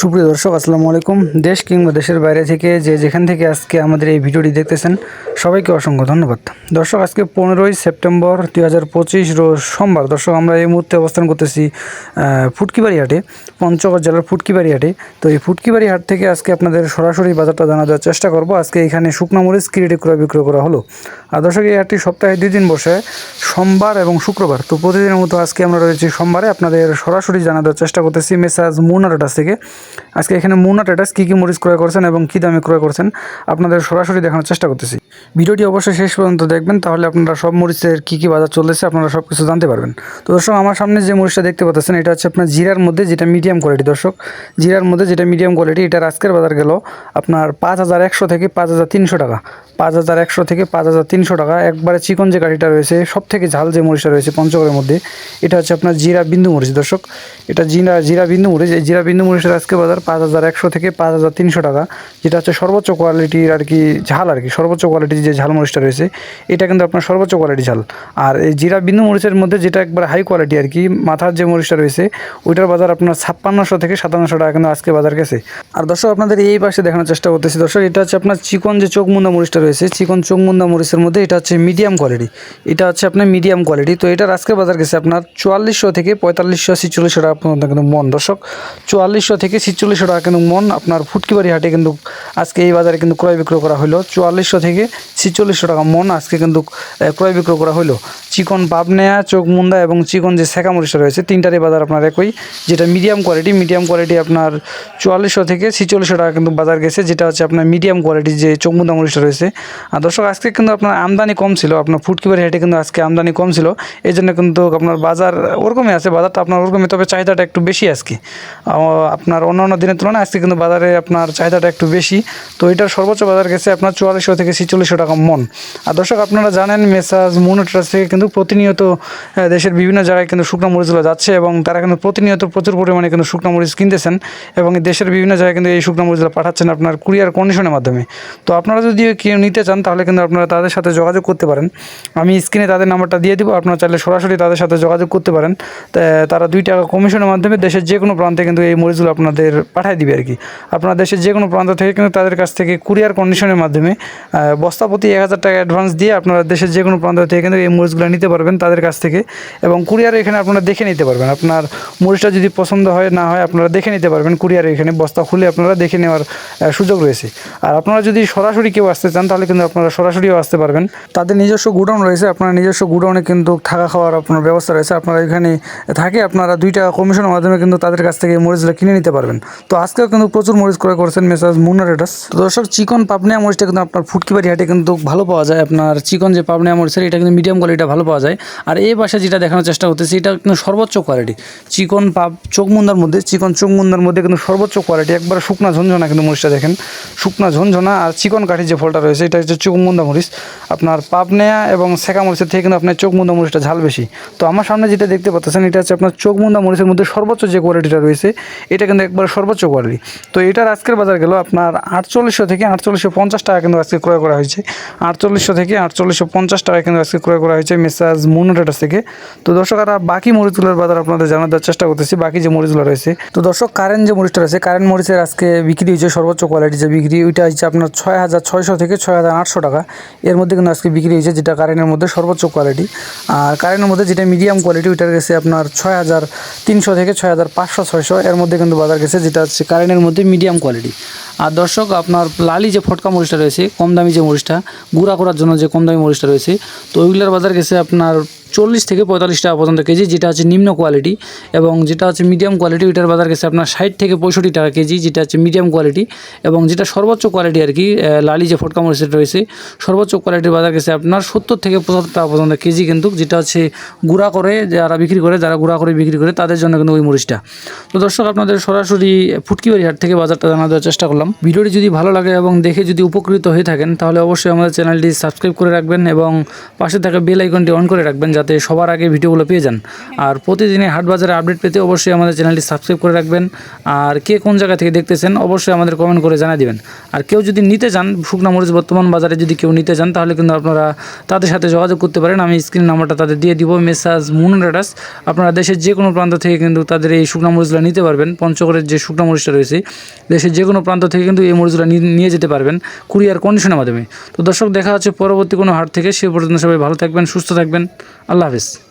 সুপ্রিয় দর্শক, আসসালামু আলাইকুম। দেশ কিংবা দেশের বাইরে থেকে যে যেখান থেকে আজকে আমাদের এই ভিডিওটি দেখতেছেন, সবাইকে অসংখ্য ধন্যবাদ। দর্শক, আজকে পনেরোই সেপ্টেম্বর দুই হাজার পঁচিশ রোজ সোমবার। দর্শক, আমরা এই মুহূর্তে অবস্থান করতেছি ফুটকিবাড়ি হাটে, পঞ্চগড় জেলার ফুটকিবাড়ি হাটে। তো এই ফুটকিবাড়ি হাট থেকে আজকে আপনাদের সরাসরি বাজারটা জানা দেওয়ার চেষ্টা করব। আজকে এখানে শুকনো মরিচ কিরিটি ক্রয় বিক্রয় করা হলো। দর্শক, এই হাটটি সপ্তাহে দুই দিন বসে সোমবার এবং শুক্রবার, তো প্রতিদিনের মতো আজকে আমরা রয়েছি সোমবারে। আপনাদের সরাসরি জানা দেওয়ার চেষ্টা করতেছি মেসাজ মুনা টাটাস থেকে। আজকে এখানে মুনা টাটাস কী কী মরিচ ক্রয় করছেন এবং কী দামে ক্রয় করছেন আপনাদের সরাসরি দেখানোর চেষ্টা করতেছি। ভিডিওটি অবশ্যই শেষ পর্যন্ত দেখবেন, তাহলে আপনারা সব মরিচের কী কী বাজার চলেছে আপনারা সব কিছু জানতে পারবেন। তো দর্শক, আমার সামনে যে মরিচটা দেখতে পাচ্ছেন, এটা হচ্ছে আপনার জিরার মধ্যে যেটা মিডিয়াম কোয়ালিটি দর্শক। জিরার মধ্যে যেটা মিডিয়াম কোয়ালিটি এটার আজকের বাজার গেল আপনার পাঁচ হাজার একশো থেকে পাঁচ হাজার তিনশো টাকা। পাঁচ হাজার একশো থেকে পাঁচ হাজার তিনশো টাকা। একবারে চিকন যে গাড়িটা রয়েছে সব থেকে ঝাল যে মরিচটা রয়েছে পঞ্চগড়ের মধ্যে, এটা হচ্ছে আপনার জিরা বিন্দু মরিচ, দর্শক। এটা জিরা জিরা বিন্দু মরিচ, এই জিরা বিন্দু মরিচের আজকে বাজার পাঁচ হাজার একশো থেকে পাঁচ হাজার তিনশো টাকা, যেটা হচ্ছে সর্বোচ্চ কোয়ালিটির আর কি ঝাল আর কি, সর্বোচ্চ কোয়ালিটির যে ঝাল মরিচটা রয়েছে, এটা কিন্তু আপনার সর্বোচ্চ কোয়ালিটি ঝাল। আর এই জিরা বিন্দু মরিচের মধ্যে যেটা একবার হাই কোয়ালিটি আর কি, মাথার যে মরিচটা রয়েছে, ওইটার বাজার আপনার ছাপ্পান্নশো থেকে সাতান্নশো টাকা কিন্তু আজকে বাজার গেছে। আর দর্শক, আপনাদের এই পাশে দেখানোর চেষ্টা করতেছি, দর্শক, এটা হচ্ছে আপনার চিকন যে চোখ মুন্দা মরিচটা রয়েছে, চিকন চোখ মুন্দা মরিচের মধ্যে এটা হচ্ছে মিডিয়াম কোয়ালিটি এটা হচ্ছে আপনার মিডিয়াম কোয়ালিটি তো এটার আজকে বাজার গেছে আপনার চুয়াল্লিশশো থেকে পঁয়তাল্লিশশো, ছিচল্লিশশো টাকা পর্যন্ত কিন্তু মন। দর্শক, চুয়াল্লিশশো থেকে ছিচল্লিশশো টাকা কিন্তু মন। আপনার ফুটকিবাড়ি হাটে কিন্তু আজকে এই বাজারে কিন্তু ক্রয় বিক্রয় করা হলো। চুয়াল্লিশশো থেকে ছিচল্লিশশো টাকা। মন আজকে কিন্তু ক্রয় বিক্রয় করা হলো চিকন পাবনেয়া চোখ মুন্দা এবং চিকন যে শেখা মরিচটা রয়েছে, তিনটারই বাজার আপনার একই, যেটা মিডিয়াম কোয়ালিটি মিডিয়াম কোয়ালিটি আপনার চুয়াল্লিশশো থেকে ছিচল্লিশশো টাকা কিন্তু বাজার গেছে, যেটা হচ্ছে আপনার মিডিয়াম কোয়ালিটি যে চোখ মুন্দা মরিচটা রয়েছে। আর দর্শক, আজকে কিন্তু আপনার আমদানি কম ছিল, আপনার ফুটকিবাড়ি হাটে কিন্তু আজকে আমদানি কম ছিল এই জন্য কিন্তু আপনার বাজার ওরকমই আছে, বাজারটা আপনার ওরকমই, তবে চাহিদাটা একটু বেশি আজকে। আপনার অন্য অন্য দিনের তুলনায় আজকে কিন্তু বাজারে আপনার চাহিদাটা একটু বেশি, তো এটার সর্বোচ্চ বাজার গেছে আপনার চুয়াল্লিশশো থেকে ছিচল্লিশশো টাকা মন। আর দর্শক, আপনারা জানেন, মেসাজ, মুনোট্রাস থেকে কিন্তু প্রতিনিয়ত দেশের বিভিন্ন জায়গায় কিন্তু শুকনো মরিচগুলো যাচ্ছে এবং তারা কিন্তু প্রতিনিয়ত প্রচুর পরিমাণে কিন্তু শুকনো মরিচ কিনতেছেন এবং দেশের বিভিন্ন জায়গায় কিন্তু এই শুকনো মরিচগুলো পাঠাচ্ছেন আপনার কুরিয়ার কন্ডিশনের মাধ্যমে। তো আপনারা যদি কেউ নিতে চান তাহলে কিন্তু আপনারা তাদের সাথে যোগাযোগ করতে পারেন। আমি স্ক্রিনে তাদের নাম্বারটা দিয়ে দিব আপনারা চাইলে সরাসরি তাদের সাথে যোগাযোগ করতে পারেন। তারা দুই টাকা কমিশনের মাধ্যমে দেশের যে কোনো প্রান্তে কিন্তু এই মরিচগুলো আপনাদের পাঠিয়ে দিবে আর কি আপনার দেশের যে কোনো প্রান্ত থেকে কিন্তু তাদের কাছ থেকে কুরিয়ার কন্ডিশনের মাধ্যমে আহ, বস্তা প্রতি এক হাজার টাকা অ্যাডভান্স দিয়ে আপনারা দেশের যে কোনো প্রান্ত থেকে কিন্তু এই মরিচগুলো নিতে পারবেন তাদের কাছ থেকে এবং কুরিয়ারে এখানে আপনারা দেখে নিতে পারবেন। আপনার মরিচটা যদি পছন্দ হয়, না হয় আপনারা দেখে নিতে পারবেন। কুরিয়ারে এখানে বস্তা খুলে আপনারা দেখে নেওয়ার সুযোগ রয়েছে। আর আপনারা যদি সরাসরি কেউ আসতে চান, তাহলে কিন্তু আপনারা সরাসরিও আসতে পারবেন। তাদের নিজস্ব গুডাউন রয়েছে। আপনার নিজস্ব গুডাউনে কিন্তু থাকা খাওয়ার আপনার ব্যবস্থা রয়েছে। আপনারা এখানে থাকে, আপনারা দুই টাকা কমিশনের মাধ্যমে কিন্তু তাদের কাছ থেকে মরিচগুলো কিনে নিতে পারবেন। তো আজকেও কিন্তু প্রচুর মরিচ ক্রয় করছেন মেসাজ মুন্না রেটাস তো দর্শক, চিকন পাবনিয়া মরিচটা কিন্তু আপনার ফুটকিবাড়ি হাটে কিন্তু ভালো পাওয়া যায়। আপনার চিকন যে পাবনিয়া মরিচের এটা কিন্তু মিডিয়াম কোয়ালিটিটা ভালো পাওয়া যায়। আর এই পাশে যেটা দেখানোর চেষ্টা করতেছি, এটা কিন্তু সর্বোচ্চ কোয়ালিটি চিকন পাপ, চোখ মুন্দার মধ্যে, চিকন চোখ মুন্দার মধ্যে কিন্তু সর্বোচ্চ কোয়ালিটি একবার শুকনা ঝনঝনা কিন্তু মরিচটা দেখেন। শুকনা ঝনঝনা আর চিকন কাঠির যে ফলটা রয়েছে, এটা হচ্ছে চোখ মুন্দা মরিচ। আপনার পাপ নেয়া এবং সেকা মরিচের থেকে কিন্তু আপনার চোখ মুন্দা মরিচটা ঝাল বেশি। তো আমার সামনে যেটা দেখতে পাচ্ছেন, এটা হচ্ছে আপনার চোখ মুন্দা মরিচের মধ্যে সর্বোচ্চ যে কোয়ালিটিটা রয়েছে, এটা কিন্তু একবার সর্বোচ্চ কোয়ালিটি তো এটার আজকের বাজার গেল আপনার আটচল্লিশশো থেকে আটচল্লিশশো পঞ্চাশ টাকা কিন্তু আজকে ক্রয় করা হয়েছে। আটচল্লিশশো থেকে আটচল্লিশশো পঞ্চাশ টাকা কিন্তু আজকে ক্রয় করা হয়েছে। মেসাজ মুনোটাটাস থেকে তো দর্শক, আর বাকি মরিচগুলোর বাজার আপনাদের জানার দেওয়ার চেষ্টা করতেছি। বাকি যে মরিচগুলো রয়েছে। তো দর্শক কারেন্ট যে মরিচটা রয়েছে কারেন্ট মরিচের আজকে বিক্রি হয়েছে সর্বোচ্চ কোয়ালিটি যে বিক্রি, ওইটা হচ্ছে আপনার ছয় হাজার ছয়শো থেকে ছয় হাজার আটশো টাকা। এর মধ্যে কিন্তু আজকে বিক্রি হয়েছে, যেটা কারেন্টের মধ্যে সর্বোচ্চ কোয়ালিটি আর কারেন্টের মধ্যে যেটা মিডিয়াম কোয়ালিটি ওইটার গেছে আপনার ছয় হাজার তিনশো থেকে ছয় হাজার পাঁচশো ছয়শো। এর মধ্যে কিন্তু বাজার গেছে, যেটা হচ্ছে কারেন্টের মধ্যে মিডিয়াম কোয়ালিটি আর দর্শক, আপনার লালি যে ফটকা মরিচটা রয়েছে, কম দামি যে মরিচটা, গুঁড়া করার জন্য যে কম দামি মরিচটা রয়েছে, তো ওইগুলোর বাজার গেছে আপনার চল্লিশ থেকে পঁয়তাল্লিশ টাকা পর্যন্ত কেজি, যেটা হচ্ছে নিম্ন কোয়ালিটি এবং যেটা হচ্ছে মিডিয়াম কোয়ালিটি ওইটার বাজার গেছে আপনার ষাট থেকে পঁয়ষট্টি টাকা কেজি, যেটা হচ্ছে মিডিয়াম কোয়ালিটি এবং যেটা সর্বোচ্চ কোয়ালিটি আর কি লালি যে ফটকা মরিচটা রয়েছে, সর্বোচ্চ কোয়ালিটির বাজার গেছে আপনার সত্তর থেকে পঁচাত্তর টাকা পর্যন্ত কেজি কিন্তু, যেটা হচ্ছে গুঁড়া করে যারা বিক্রি করে, যারা গুঁড়া করে বিক্রি করে, তাদের জন্য কিন্তু ওই মরিচটা। তো দর্শক, আপনাদের সরাসরি ফুটকিবাড়ি হাট থেকে বাজারটা জানা দেওয়ার চেষ্টা করলাম। ভিডিওটি যদি ভালো লাগে এবং দেখে যদি উপকৃত হয়ে থাকেন, তাহলে অবশ্যই আমাদের চ্যানেলটি সাবস্ক্রাইব করে রাখবেন এবং পাশে থাকা বেল আইকনটি অন করে রাখবেন যাতে যাতে সবার আগে ভিডিওগুলো পেয়ে যান। আর প্রতিদিনের হাট বাজারে আপডেট পেতে অবশ্যই আমাদের চ্যানেলটি সাবস্ক্রাইব করে রাখবেন। আর কে কোন জায়গা থেকে দেখতেছেন অবশ্যই আমাদের কমেন্ট করে জানিয়ে দিবেন। আর কেউ যদি নিতে চান, শুকনা মরিচ বর্তমান বাজারে যদি কেউ নিতে চান, তাহলে কিন্তু আপনারা তাদের সাথে যোগাযোগ করতে পারেন। আমি স্ক্রিন নাম্বারটা তাদের দিয়ে দিব, মেসাজ মুন রেডাস। আপনারা দেশের যে কোনো প্রান্ত থেকে কিন্তু তাদের এই শুকনা মরিচগুলো নিতে পারবেন। পঞ্চগড়ের যে শুকনা মরিচটা রয়েছে, দেশের যে কোনো প্রান্ত থেকে কিন্তু এই মরিচগুলো নিয়ে যেতে পারবেন কুরিয়ার কন্ডিশনের মাধ্যমে। তো দর্শক, দেখা হচ্ছে পরবর্তী কোনো হাট থেকে। সে পর্যন্ত সবাই ভালো থাকবেন, সুস্থ থাকবেন। আল্লাহ হাফিজ।